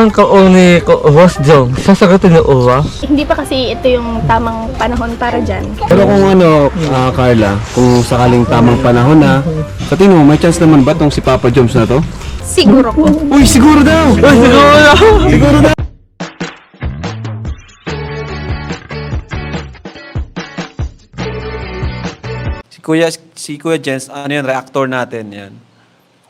nililigawan ka o ni ko- Boss Jom, sasagutin ni Uwa? Hindi pa kasi ito yung tamang panahon para dyan. Pero kung ano, ah, Carla, kung sakaling tamang panahon na, sa tingin mo, may chance naman ba tong si Papa Joms na to? Siguro po. Uy, siguro daw! Uy, siguro na! Siguro daw! Si Kuya, si Kuya Jens, ano yun, reactor natin yan.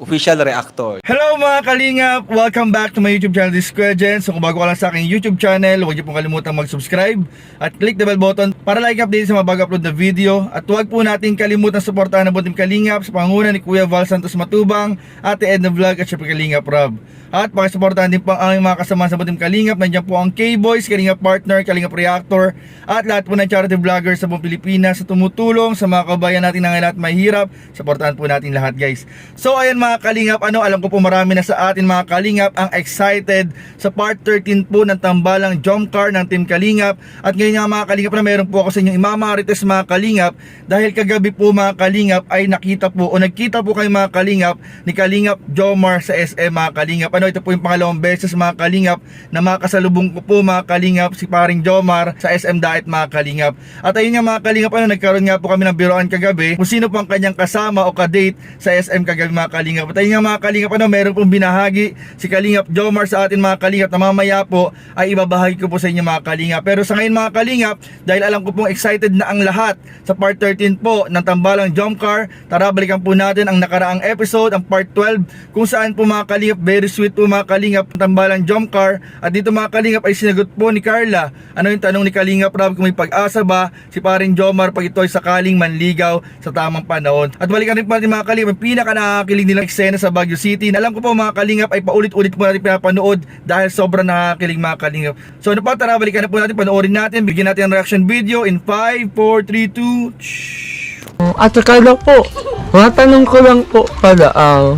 Official reactor. Hello mga kalingap! Welcome back to my YouTube channel, this is Kuya Jen. So kung bago ka lang sa aking YouTube channel, huwag niyo pong kalimutan mag-subscribe at click the bell button para like update sa mga bago upload na video. At huwag po natin kalimutan suportahan ang Butim Kalingap sa panguna ni Kuya Val Santos Matubang, Ate Edna Vlog at syempre Kalingap Rob. At pakisuportahan din po ang aming mga kasama sa Butim Kalingap. Nandiyan po ang K-Boys, Kalingap Partner, Kalingap Reactor at lahat po ng charity vloggers sa buong Pilipinas sa tumutulong sa mga kabayan natin na ngayon at mahirap. Suportahan po natin lahat guys. So ayan mga kalingap, ano, alam ko po marami na sa atin mga kalingap ang excited sa part 13 po ng tambalang jump car ng Team Kalingap. At ngayon nga mga kalingap na meron po ako sa inyong imamarites mga kalingap dahil kagabi po mga kalingap ay nakita po o nagkita po kayo mga kalingap ni Kalingap Jomar sa SM mga kalingap. Ano, ito po yung pangalawang beses mga kalingap na makasalubong ko po mga kalingap si paring Jomar sa SM Diet mga kalingap. At ayun nga mga kalingap, ano, nagkaroon nga po kami ng biroan kagabi kung sino po ang kanyang kasama o kadate sa SM kagabi mga kalingap. At ayun nga mga kalingap, ano, meron pong binahagi si Kalingap Jomar sa atin mga kalingap na mamaya po ay ibabahagi ko po sa inyo mga kalingap. Pero sa ngayon mga kalingap, dahil alam ko pong excited na ang lahat sa part 13 po ng Tambalang Jump Car, tara balikan po natin ang nakaraang episode, ang part 12, kung saan po mga kalingap, very sweet po mga kalingap, ang Tambalang Jump Car. At dito mga kalingap ay sinagot po ni Carla, ano yung tanong ni Kalingap Rob kung may pag-asa ba si paring Jomar pag ito ay sakaling manligaw sa tamang panahon. At balikan rin po natin mga kalingap, ang pinaka nakakakilig nilang eksena sa Baguio City. Alam ko po mga kalingap ay paulit-ulit po natin pinapanood dahil sobrang nakakakilig mga kalingap. So ano pa, tara balikan na po natin, panoorin natin, bigyan natin ang reaction video in 5, 4, 3, 2, Ate Carla po, matanong ko lang po pala, ah,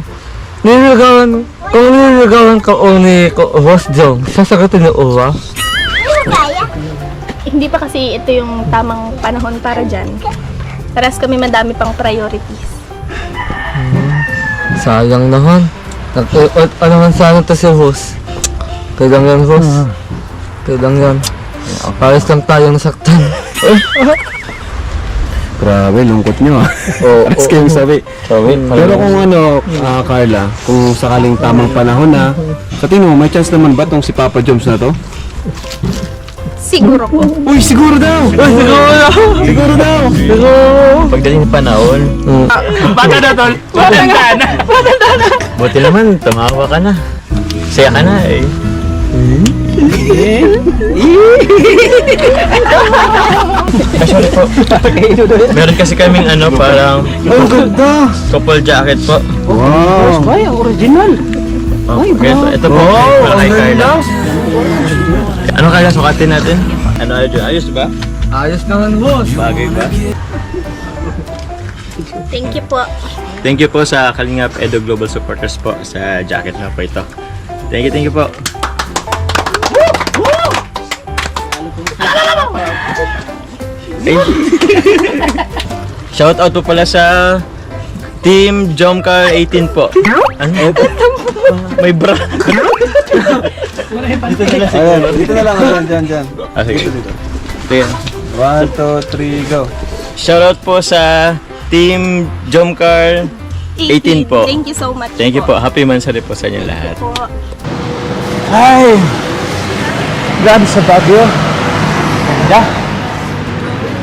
nililigawan, kung nililigawan ka o ni Boss Jom, sasagutin ni Uwa? Hindi pa kasi ito yung tamang panahon para dyan. Paras kami madami pang priorities. Sayang naman. Pa naman sana to si Boss. Kailang yan, Boss. Kailang yan. Pares lang tayong nasaktan. Grabe, lungkot nyo ah. Oo, Pares kayong sabi. Pero kung ano, ah, Carla, kung sakaling tamang panahon na, sa tingin mo, may chance naman ba tong si Papa Joms na to? Siguro po. Uy, siguro daw! Uy, siguro na! Siguro daw! Siguro! Pagdating ng panahon, Hmm. bata na tol, matanda na. Buti naman, tumawa ka na. Saya ka na eh. Kasi po, meron kasi kaming ano, parang Ang ganda! couple jacket po. Wow! Ay, ang original. Oh, ito, ito po, para kay Carla. Ano kaya sukatin natin? Ano ayos, ayos ba? Ayos naman, Boss. Bagay ba? Thank you po. Thank you po sa Kalingap Edo Global Supporters po sa jacket na po ito. Thank you, thank you po. Shout out po pala sa Team Jomcar 18 po. Ano? May bra. Ayan, dito na lang. Dyan, dyan, dyan. Ah, sige. Sige. One, two, three, go. Shout out po sa Team Jomcar 18 po. Thank you so much Thank you po. Happy Mansari po sa inyo lahat. po. Ay! Grabe sa Baguio. Ganda.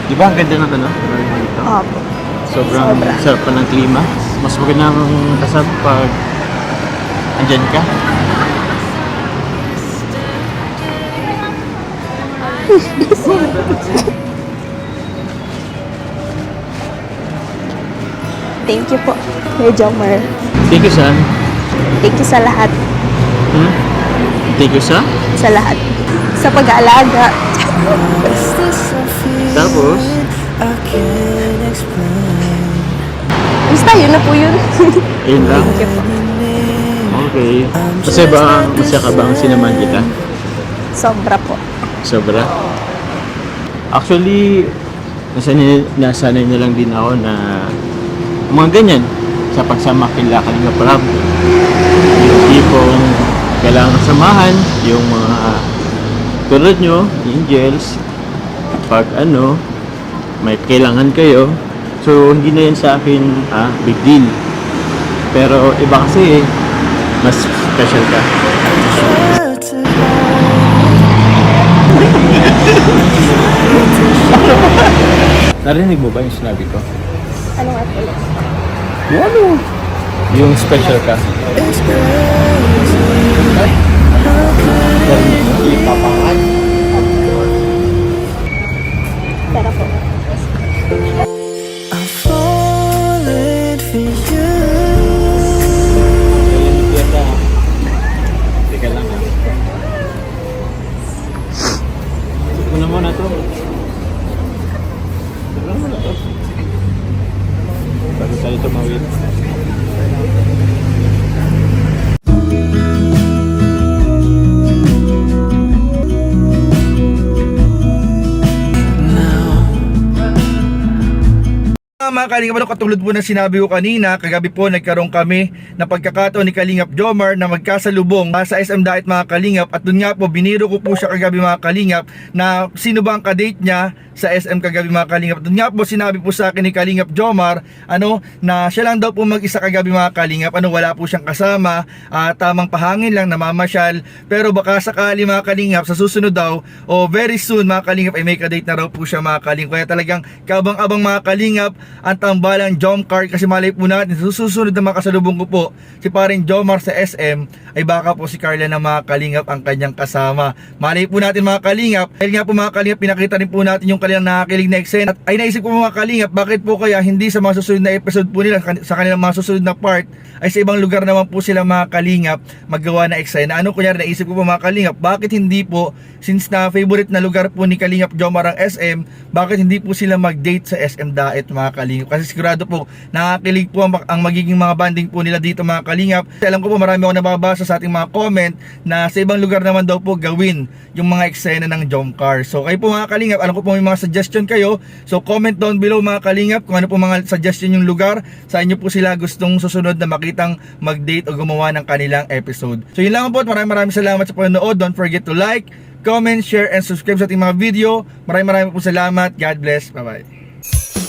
Di ba ang ganda ng ano? Dito. Opo. Sobrang sarap pa ng klima. Mas maganda ang kasap pag andyan ka. Thank you po. Kuya Jomar. Thank you, son. Thank you sa lahat. Hmm? Thank you, sa? Sa lahat. Sa pag-aalaga. Tapos, Basta yun na po yun. ayun lang. Thank you po. Okay. Kasi ba, masaya ka ba ang sinaman kita? Sobra po. Sobra. Actually, nasanay, nasanay na lang din ako na mga ganyan sa pagsama kila Kalinga Prab. Yung tipong kailangan kasamahan yung mga tulad nyo, angels, pag ano, may kailangan kayo. So, hindi na yan sa akin, ah, big deal. Pero iba kasi, mas special ka. Narinig mo ba yung sinabi ko? Ano nga po? Ano? Yung special ka. na to. Ah, Mga Kalingap, ano katulad po ng sinabi ko kanina, kagabi po nagkaroon kami na pagkakataon ni Kalingap Jomar na magkasalubong sa SM Diet mga Kalingap. At dun nga po biniro ko po siya kagabi mga Kalingap na sino ba ang kadate niya sa SM kagabi mga Kalingap. Dun nga po sinabi po sa akin ni Kalingap Jomar ano na siya lang daw po mag-isa kagabi mga Kalingap. Ano wala po siyang kasama ah, tamang pahangin lang namamasyal. Pero baka sakali mga Kalingap sa susunod daw o very soon mga Kalingap ay may kadate na raw po siya mga Kalingap. Kaya talagang kabang-abang mga Kalingap ang tambalang Jom Card kasi malay po natin susunod na makasalubong ko po si paring Jomar sa SM ay baka po si Carla na mga Kalingap ang kanyang kasama. Malay po natin mga Kalingap dahil nga po mga Kalingap pinakita rin po natin yung kanilang nakakilig na eksena. At ay naisip ko mga Kalingap bakit po kaya hindi sa mga susunod na episode po nila sa kanilang mga susunod na part ay sa ibang lugar naman po sila mga Kalingap maggawa na eksena. Ano kunyari naisip ko po mga Kalingap bakit hindi po since na favorite na lugar po ni Kalingap Jomar ang SM bakit hindi po sila mag-date sa SM Daet mga Kalingap kasi sigurado po nakakilig po ang, ang magiging mga banding po nila dito mga Kalingap. Kasi alam ko po marami ako nababasa sa ating mga comment na sa ibang lugar naman daw po gawin yung mga eksena ng Jomcar so kayo po mga Kalingap alam ko po may mga suggestion kayo? So comment down below mga Kalingap kung ano po mga suggestion yung lugar sa inyo po sila gustong susunod na makitang mag-date o gumawa ng kanilang episode. So yun lang po at maraming maraming salamat sa panonood. Don't forget to like comment, share, and subscribe sa ating mga video. Maraming maraming po salamat. God bless, bye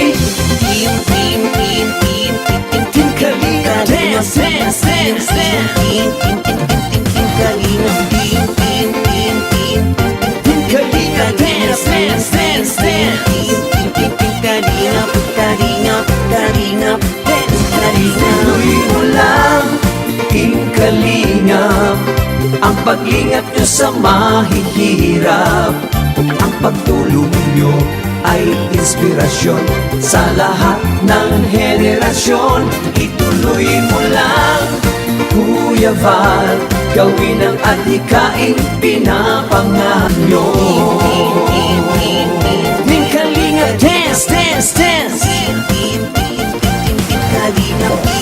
Kalingap Ang paglingap nyo sa mahihirap Ang pagtulong nyo ay inspirasyon Sa lahat ng henerasyon. Ituloy mo lang Sandoval Gawin ang adhikain pinapanganyo. Ning dance, dance, dance. Kalinga dance.